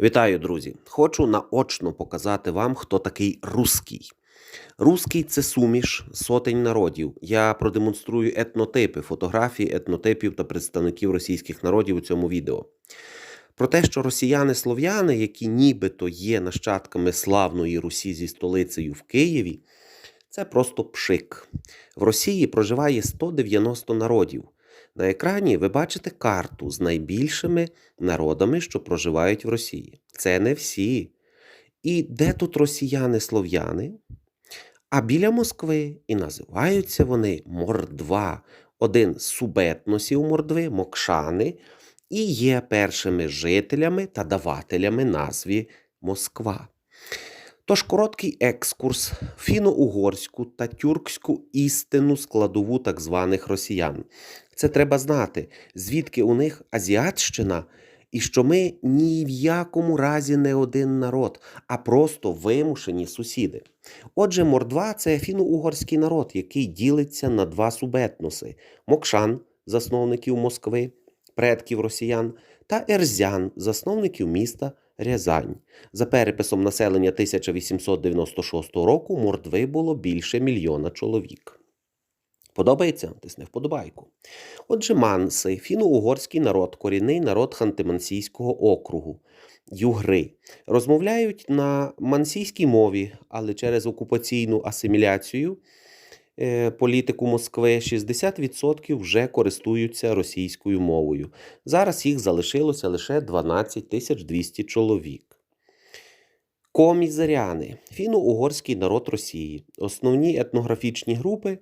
Вітаю, друзі! Хочу наочно показати вам, хто такий руський. Руський це суміш сотень народів. Я продемонструю етнотипи, фотографії етнотипів та представників російських народів у цьому відео. Про те, що росіяни-слов'яни, які нібито є нащадками славної Русі зі столицею в Києві, це просто пшик. В Росії проживає 190 народів. На екрані ви бачите карту з найбільшими народами, що проживають в Росії. Це не всі. І де тут росіяни-слов'яни? А біля Москви і називаються вони Мордва. Один з субетносів Мордви, Мокшани, і є першими жителями та давателями назві Москва. Тож короткий екскурс фіно-угорську та тюркську істинну складову так званих росіян. Це треба знати, звідки у них азіатщина, і що ми ні в якому разі не один народ, а просто вимушені сусіди. Отже, Мордва це фіно-угорський народ, який ділиться на два субетноси: Мокшан, засновників Москви, предків росіян, та Ерзян, засновників міста Рязань. За переписом населення 1896 року Мордви було більше мільйона чоловік. Подобається? Тисни вподобайку. Отже, манси фіно-угорський народ, корінний народ Ханти-Мансійського округу, югри. Розмовляють на мансійській мові, але через окупаційну асиміляцію е, політику Москви 60% вже користуються російською мовою. Зараз їх залишилося лише 12 200 чоловік. Комізаряни фіно-угорський народ Росії. Основні етнографічні групи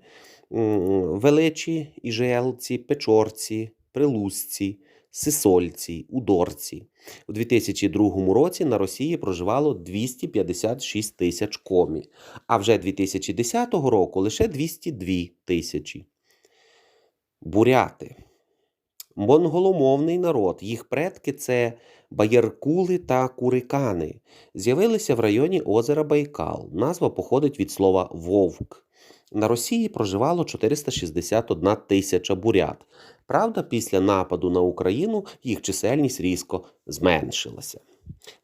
величі, іжелці, печорці, прилузці, сисольці, удорці. У 2002 році на Росії проживало 256 тисяч комі, а вже 2010 року лише 202 тисячі. Буряти. Монголомовний народ, їх предки це баяркули та курикани. З'явилися в районі озера Байкал. Назва походить від слова вовк. На Росії проживало 461 тисяча бурят. Правда, після нападу на Україну їх чисельність різко зменшилася.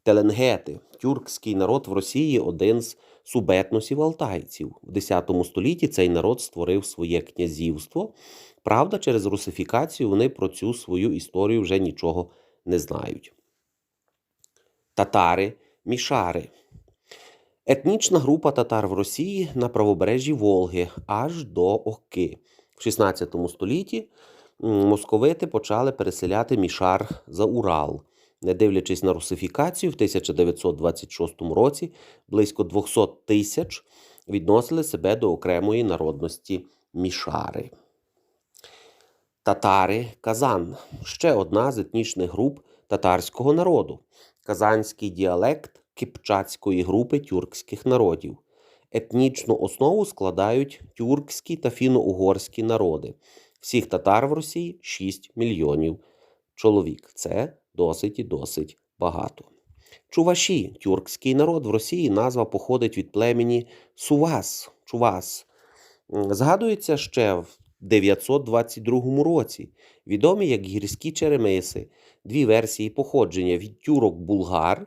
Теленгети, тюркський народ в Росії один з субетносів алтайців. В X столітті цей народ створив своє князівство. Правда, через русифікацію вони про цю свою історію вже нічого не знають. Татари мішари. Етнічна група татар в Росії на правобережжі Волги аж до Оки. В 16 столітті московити почали переселяти мішар за Урал. Не дивлячись на русифікацію, в 1926 році близько 200 тисяч відносили себе до окремої народності мішари. Татари Казан ще одна з етнічних груп татарського народу. Казанський діалект кипчацької групи тюркських народів. Етнічну основу складають тюркські та фіно-угорські народи. Всіх татар в Росії 6 мільйонів чоловік. Це досить і досить багато. Чуваші, тюркський народ в Росії, назва походить від племені Сувас. Чувас. Згадується ще в 922 році, відомі як гірські черемиси, дві версії походження від тюрок булгар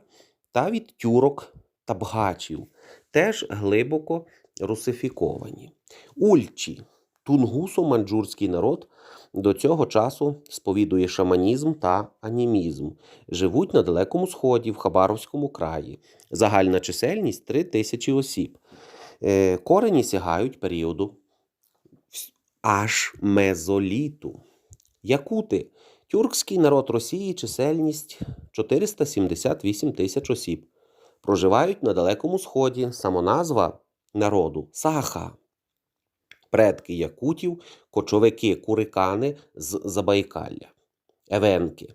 та від тюрок табгачів, теж глибоко русифіковані. Ульчі, тунгусо-манджурський народ, до цього часу сповідує шаманізм та анімізм. Живуть на Далекому Сході, в Хабаровському краї. Загальна чисельність 3 тисячі осіб. Е, корені сягають періоду аж мезоліту. Якути. Тюркський народ Росії чисельність 478 тисяч осіб. Проживають на Далекому Сході. Самоназва народу Саха. Предки якутів, кочовики курикани з Забайкалля. Евенки.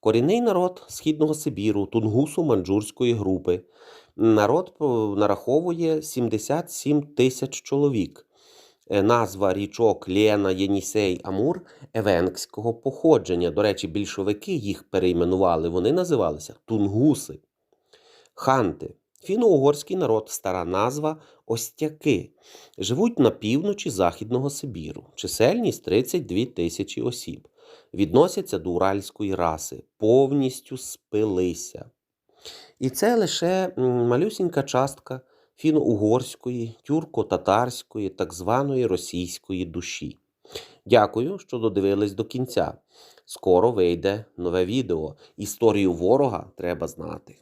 Корінний народ Східного Сибіру, тунгусу манджурської групи. Народ нараховує 77 тисяч чоловік. Е, назва річок Лєна, Єнісей, Амур евенкського походження. До речі, більшовики їх перейменували, вони називалися тунгуси. Ханти. Фіно-угорський народ, стара назва Остяки. Живуть на півночі Західного Сибіру. Чисельність 32 тисячі осіб. Відносяться до уральської раси, повністю спилися. І це лише малюсінька частка фіно-угорської, тюрко-татарської, так званої російської душі. Дякую, що додивились до кінця. Скоро вийде нове відео. Історію ворога треба знати.